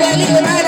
Galileo.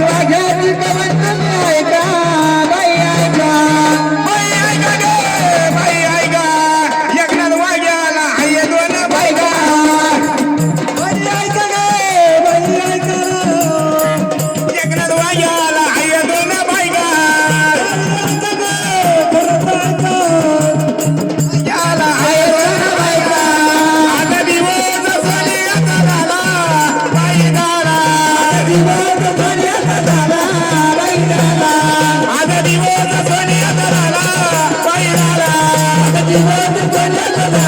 I got I. Diwan